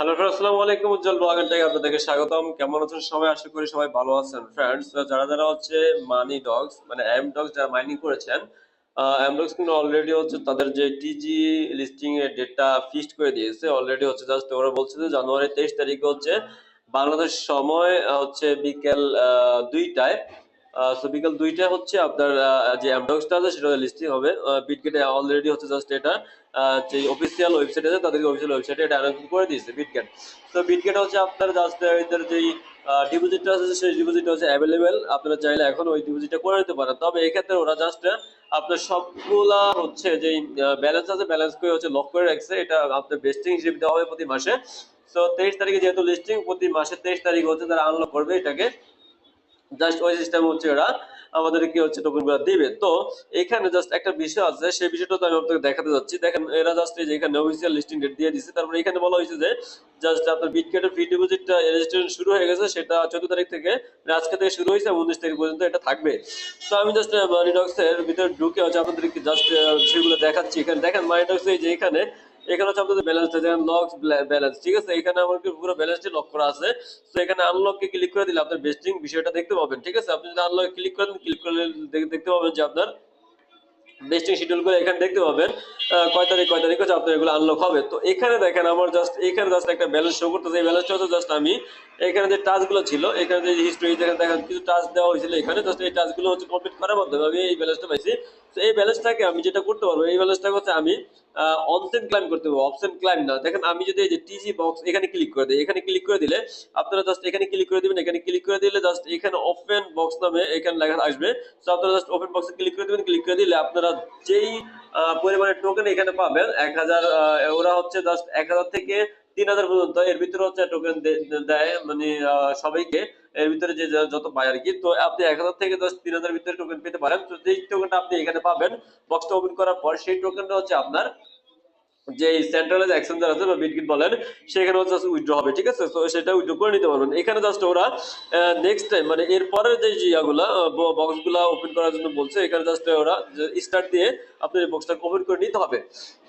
Hello friend আসসালামু আলাইকুম, উজ্জ্বল blogger থেকে আপনাদেরকে স্বাগতম। কেমন আছেন সবাই? আশা করি সবাই ভালো আছেন। ফ্রেন্ডস যারা যারা হচ্ছে মানি ডগস মানে এম ডগস যারা মাইনিং করেছেন এম ডগস কিন্তু অলরেডি হচ্ছে তাদের যে টিজি লিস্টিং এর ডেটটা ফিক্সড করে দিয়েছে। অলরেডি হচ্ছে জাস্ট ওরা বলছে যে জানুয়ারি তেইশ তারিখে হচ্ছে বাংলাদেশ সময় হচ্ছে বিকেল দুইটায়। সো বিকেল দুইটায় হচ্ছে আপনার যে এমডক্সটা আছে, সেটা লিস্টিং হবে। বিটগেটে অলরেডি হচ্ছে জাস্ট এটা যে অফিসিয়াল ওয়েবসাইট আছে, তাদেরকে অফিসিয়াল ওয়েবসাইটে এটা অ্যানাউন্স করে দিয়েছে বিটগেট তো বিটগেট হচ্ছে আপনার জাস্ট এদের যেই ডিপোজিটটা আছে, সেই ডিপোজিটটা হচ্ছে অ্যাভেলেবেল আপনারা চাইলে এখন ওই ডিপোজিটটা করে নিতে পারেন। তবে এক্ষেত্রে ওরা জাস্ট আপনার সবগুলা হচ্ছে যেই ব্যালেন্স আছে ব্যালেন্স করে হচ্ছে লক করে রাখছে। এটা আপনার বেস্টিং হিসেবে দেওয়া হবে প্রতি মাসে। তো তেইশ তারিখে যেহেতু লিস্টিং প্রতি মাসে তেইশ তারিখ হচ্ছে তারা আনলক করবে এটাকে। জাস্ট ওই সিস্টেম হচ্ছে ওরা আমাদের কি হচ্ছে টোকেনগুলো দিবে। তো এখানে জাস্ট একটা বিষয় আছে, সেই বিষয়টা তো আমি আপনাকে দেখাতে যাচ্ছি। দেখেন, এরা জাস্ট এই যে এখানে অফিসিয়াল লিস্টিং ডেট দিয়ে দিচ্ছে তারপরে এখানে বলা হয়েছে যে জাস্ট আপনার বিটকেটের ফ্রি ডিপোজিটটা রেজিস্ট্রেশন শুরু হয়ে গেছে, সেটা চোদ্দ তারিখ থেকে মানে আজকে থেকে শুরু হয়েছে, উনিশ তারিখ পর্যন্ত এটা থাকবে। তো আমি জাস্ট মানিডক্স এর ভিতরে ঢুকে হচ্ছে আপনাদেরকে জাস্ট সেগুলো দেখাচ্ছি। এখানে দেখেন মানিডক্স এই যে এখানে এখানে হচ্ছে আপনাদের ব্যালেন্সটা ব্যালেন্স ঠিক আছে? এখানে আমার পুরো ব্যালেন্সটি লক করা আছে। তো এখানে আনলককে ক্লিক করে দিলে আপনার বেস্টিং বিষয়টা দেখতে পাবেন, ঠিক আছে? আপনি যদি ক্লিক করেন ক্লিক দেখতে পাবেন যে আপনার বেস্টিং শিডিউল করে এখানে দেখতে পাবেন। কয় তারিখ কয় তারিখ হচ্ছে আপনার এগুলো আনলক হবে। তো এখানে দেখেন আমার জাস্ট এখানে জাস্ট একটা ব্যালেন্স শো করতেছে। এই ব্যালেন্সটা হচ্ছে জাস্ট আমি এখানে যে টাচগুলো ছিল, এখানে যে হিস্ট্রি দেখেন দেখেন কিছু টাচ দেওয়া হয়েছিল এখানে। জাস্ট এই টাচগুলো হচ্ছে কমপ্লিট করার মাধ্যমে আমি এই ব্যালেন্সটা পাইছি। এই ব্যালেন্সটাকে আমি যেটা করতে পারব, এই ব্যালেন্সটাকে হচ্ছে আমি অনসেন ক্লাইম করতে পারব অপশন ক্লাইম না। দেখেন, আমি যদি এই যে টিজি বক্স এখানে ক্লিক করে দিই, এখানে ক্লিক করে দিলে আপনারা জাস্ট এখানে ক্লিক করে দিবেন, এখানে ক্লিক করে দিলে জাস্ট এখানে ওপেন বক্স নামে এখানে লেখা আসবে। তো আপনারা জাস্ট ওপেন বক্সে ক্লিক করে দিবেন ক্লিক করে দিলে আপনারা যেই পরিমাণের টোকেন এখানে পাবেন, এক হাজার ওরা হচ্ছে জাস্ট এক হাজার থেকে তিন হাজার পর্যন্ত। এর ভিতরে হচ্ছে টোকেন দেয় মানে সবাইকে। এর ভিতরে যে যত পায় আর কি, তো আপনি এক হাজার থেকে দশ, তিন হাজার ভিতরে টোকেন পেতে পারেন। তো যেই টোকেনটা আপনি এখানে পাবেন বক্সটা ওপেন করার পর সেই টোকেনটা হচ্ছে আপনার যে সেন্ট্রালাইজ এক্সচেঞ্জার আছে, বা বিটগিট বলেন, সেখানে হচ্ছে উইথড্র হবে, ঠিক আছে? তো সেটা উইথড্র করে নিতে পারবেন। এখানে জাস্ট ওরা নেক্সট টাইম মানে এরপরের যে জিয়াগুলা বক্সগুলা ওপেন করার জন্য বলছে, এখানে জাস্ট ওরা স্টার্ট দিয়ে আপনি বক্সটা ওপেন করে নিতে হবে।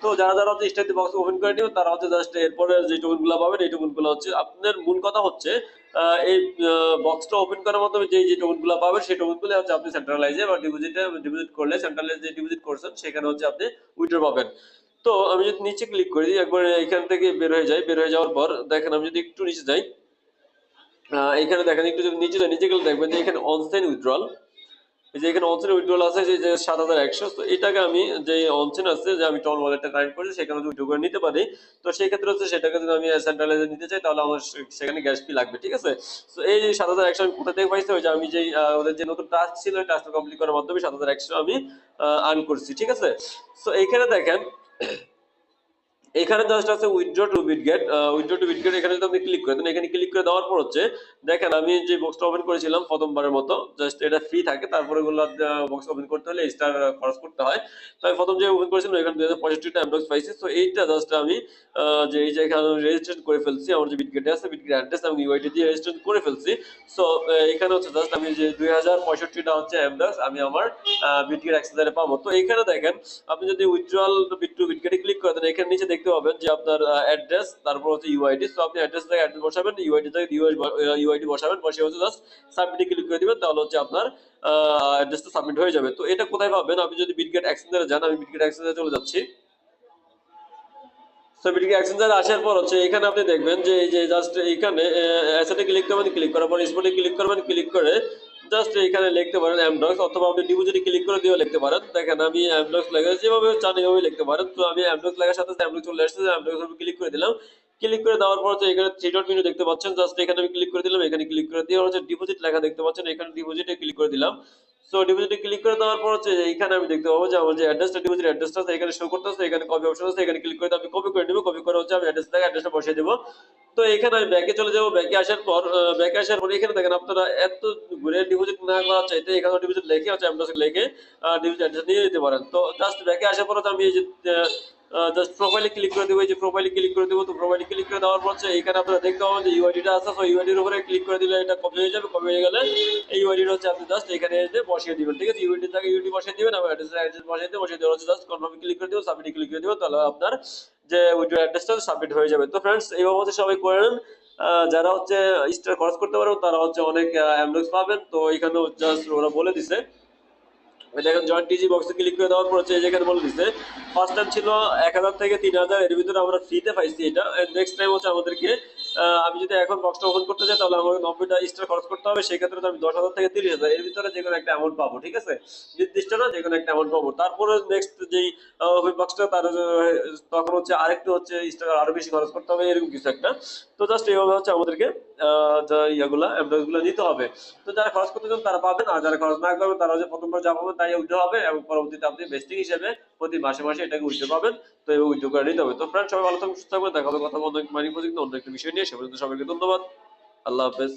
তো যারা যারা হচ্ছে স্টার্ট দিয়ে বক্স ওপেন করে নিবে, তারা হচ্ছে জাস্ট এরপরে যে টোকেনগুলো পাবেন, এই টোকেনগুলো হচ্ছে, আপনার মূল কথা হচ্ছে এই বক্সটা ওপেন করার মাধ্যমে যে যে টোকেনগুলো পাবেন, সেই টোকেনগুলো হচ্ছে আপনি সেন্ট্রালাইজে বা ডিপোজিটে ডিপোজিট করলে সেন্ট্রালাইজ ডিপোজিট করছেন, সেখানে হচ্ছে আপনি উইথড্র পাবেন। তো আমি যদি নিচে ক্লিক করি, একবার এখান থেকে বের হয়ে যাই, বের হয়ে যাওয়ার পর দেখেন আমি যদি একটু নিচে যাই এখানে দেখেন একটু যদি নিচে যাই, নিচে গেলে দেখবেন যে এখানে অনসাইন উইথড্রল এই যে এখানে অনসাইন উইথড্রল আছে, যে- সাত হাজার একশো, তো এটাকে আমি যে অনসাইন আছে, যে আমি টন ওয়ালেটটা কানেক্ট করেছি, সেখানে উইথড্র করে নিতে পারি, তো সেই ক্ষেত্রে হচ্ছে সেটাকে যদি আমি সেন্ট্রালাইজে নিতে চাই, তাহলে আমার সেখানে গ্যাস ফি লাগবে, ঠিক আছে? তো এই সাত হাজার একশো আমি কোথা থেকে পাইছি, ওই যে আমি যে ওদের যে নতুন টাস্ক ছিল, ওই টাস্কটা কমপ্লিট করার মাধ্যমে সাত হাজার একশো আমি আর্ন করছি, ঠিক আছে? তো এইখানে দেখেন Yeah. এখানে জাস্ট আছে withdraw to Bitget withdraw to Bitget এখানে যদি আপনি ক্লিক করে দেন এখানে ক্লিক করে দেওয়ার পর হচ্ছে, দেখেন আমি যে বক্সটা ওপেন করেছিলাম প্রথমবারের মতো জাস্ট এটা ফ্রি থাকে, তারপরে গুলো বক্স ওপেন করতে হলে স্টার খরচ করতে হয়। তো আমি প্রথম যে ওপেন করেছিলাম, এখানে দুই হাজার পঁয়ষট্টিটা অ্যামডক্স পাইছি তো এইটা জাস্ট আমি যে এই যে এখানে রেজিস্ট্রেশন করে ফেলছি, আমার যে বিটগেটে আছে বিটগেট অ্যাড্রেস আমি ইউআইডি দিয়ে রেজিস্ট্রেশন করে ফেলছি। সো এখানে হচ্ছে জাস্ট আমি যে দুই হাজার পঁয়ষট্টিটা হচ্ছে অ্যামডক্স আমি আমার বিটগেট অ্যাক্সেসারে পাবো। তো এখানে দেখেন, আপনি যদি উইথড্রয়াল বিট টু বিটগেটে ক্লিক করে দেন এখানে নিচে দেখতে পাবেন যে আপনার অ্যাড্রেস তারপর হচ্ছে ইউআইডি তো আপনি অ্যাড্রেস থেকে অ্যাড্রেস বসাবেন ইউআইডি থেকে ইউআইডি বসাবেন বসে হচ্ছে জাস্ট সাবমিটে ক্লিক করে দিবেন, তাহলে হচ্ছে আপনার অ্যাড্রেসটা সাবমিট হয়ে যাবে। তো এটা কোথায় পাবেন? আপনি যদি বিটগেট এক্সচেঞ্জারে যান, আমি বিটগেট এক্সচেঞ্জারে চলে যাচ্ছি। তো বিটগেট এক্সচেঞ্জারে আসার পর হচ্ছে এখানে আপনি দেখবেন যে এই যে জাস্ট এইখানে অ্যাসেটে ক্লিক করবেন ক্লিক করার পর স্পটে ক্লিক করবেন ক্লিক করে জাস্ট এখানে লিখতে পারেন অ্যামডক্স অথবা আপনি ডিপোজিটে ক্লিক করে দিয়েও লিখতে পারেন। দেখেন, আমি অ্যামডক্স লাগাই যেভাবে চান এভাবে লিখতে পারেন। তো আমি অ্যামডক্স লাগার সাথে অ্যামডক্স চলে আসছে অ্যামডক্স আমি ক্লিক করে দিলাম। ক্লিক করে দেওয়ার পর হচ্ছে এখানে থ্রি ডট মেনু দেখতে পাচ্ছেন। জাস্ট এখানে আমি ক্লিক করে দিলাম, এখানে ক্লিক করে দিয়ে হচ্ছে ডিপোজিট লেখা দেখতে পাচ্ছেন। এখানে ডিপোজিটে ক্লিক করে দিলাম। সো ডিপোজিটে ক্লিক করে দেওয়ার পর হচ্ছে এখানে আমি দেখতে পাবো যে আমার যে অ্যাড্রেসটা ডিপোজিট অ্যাড্রেসটা আছে, এখানে শো করতেছে এখানে কপি অপশন আছে, এখানে ক্লিক করে আমি কপি করে নেব কপি করে হচ্ছে আমি অ্যাড্রেসটা অ্যাড্রেসটা বসিয়ে দেবো। তো এখানে আমি ব্যাংকে চলে যাব ব্যাংকে আসার পর ব্যাংকে আসার পর এখানে দেখেন আপনারা এত ঘুরে ডিপোজিট না করা চাইতে এখানে ডিপোজিট লেখে হচ্ছে অ্যাড্রেস লেখে ডিপোজিট অ্যাড্রেস নিয়ে নিতে পারেন। তো জাস্ট ব্যাংকে আসার পর আমি এই যে জাস্ট প্রোফাইলে ক্লিক করে দেবো যে প্রোফাইলে ক্লিক করে দেবো তো প্রোফাইলে ক্লিক করে দেওয়ার পর এখানে আপনারা দেখতে পাবেন যে ইউআইডিটা আছে। তো ইউআইডির উপরে ক্লিক করে দিলে এটা কপি হয়ে যাবে। কপি হয়ে গেলে এই ইউআইডিটা হচ্ছে আপনি জাস্ট এখানে এসে বসিয়ে দিবেন ঠিক আছে? ইউআইডি থেকে ইউআইডি বসিয়ে দিবেন আবার অ্যাড্রেস অ্যাড্রেস বসিয়ে দিয়ে বসিয়ে দিয়ে হচ্ছে জাস্ট কনফার্মে ক্লিক করে দিবেন সাবমিটে ক্লিক করে দিবেন তাহলে আপনার যে উইড্রো অ্যাড্রেসটা সাবমিট হয়ে যাবে। তো ফ্রেন্ডস এইভাবে হচ্ছে সবাই করে নেন আহ, যারা হচ্ছে স্টার খরচ করতে পারবেন তারা হচ্ছে অনেক অ্যামডক্স পাবেন। তো এখানেও জাস্ট ওরা বলে দিছে। দেখেন জয়েন্ট টিজি বক্সে ক্লিক করে দেওয়ার পর হচ্ছে যেখানে বলে দিচ্ছে ফার্স্ট টাইম ছিল এক হাজার থেকে তিন হাজার, এর ভিতরে আমরা ফ্রিতে পাইছি এটা। নেক্সট টাইম হচ্ছে আমাদেরকে আমি যদি এখন বক্সটা ওপেন করতে চাই তাহলে আমাকে নব্বইটা স্টার খরচ করতে হবে। সেই ক্ষেত্রে আমি দশ হাজার থেকে তিরিশ হাজার, এর ভিতরে যে কোনো একটা অ্যামাউন্ট পাবো, ঠিক আছে? নির্দিষ্ট না, যে কোনো একটা অ্যামাউন্ট পাবো। তারপরে নেক্সট যেই ওই বক্সটা তার, তখন হচ্ছে আরেকটু হচ্ছে স্টার আরও বেশি খরচ করতে হবে, এরকম কিছু একটা। তো জাস্ট এইভাবে হচ্ছে আমাদেরকে ইয়াগুলা অ্যাম্বুলেন্সগুলো নিতে হবে। তো যারা খরচ করতে চান, তারা পাবেন, আর যারা খরচ না করবেন, তারা হচ্ছে প্রথমবার যা পাবেন, তাই উঠতে হবে, এবং পরবর্তীতে আপনি বেস্টিং হিসেবে প্রতি মাসে মাসে এটাকে উঠতে পাবেন। তো এই উইথড্র করে নিতে হবে। তো ফ্রেন্ড সবাই ভালো থাকবেন সুস্থ থাকবেন দেখা হবে কথা বলতে মানি প্রজেক্ট অন্য একটা বিষয় নিয়ে। সে পর্যন্ত সবাইকে ধন্যবাদ। আল্লাহ হাফেজ।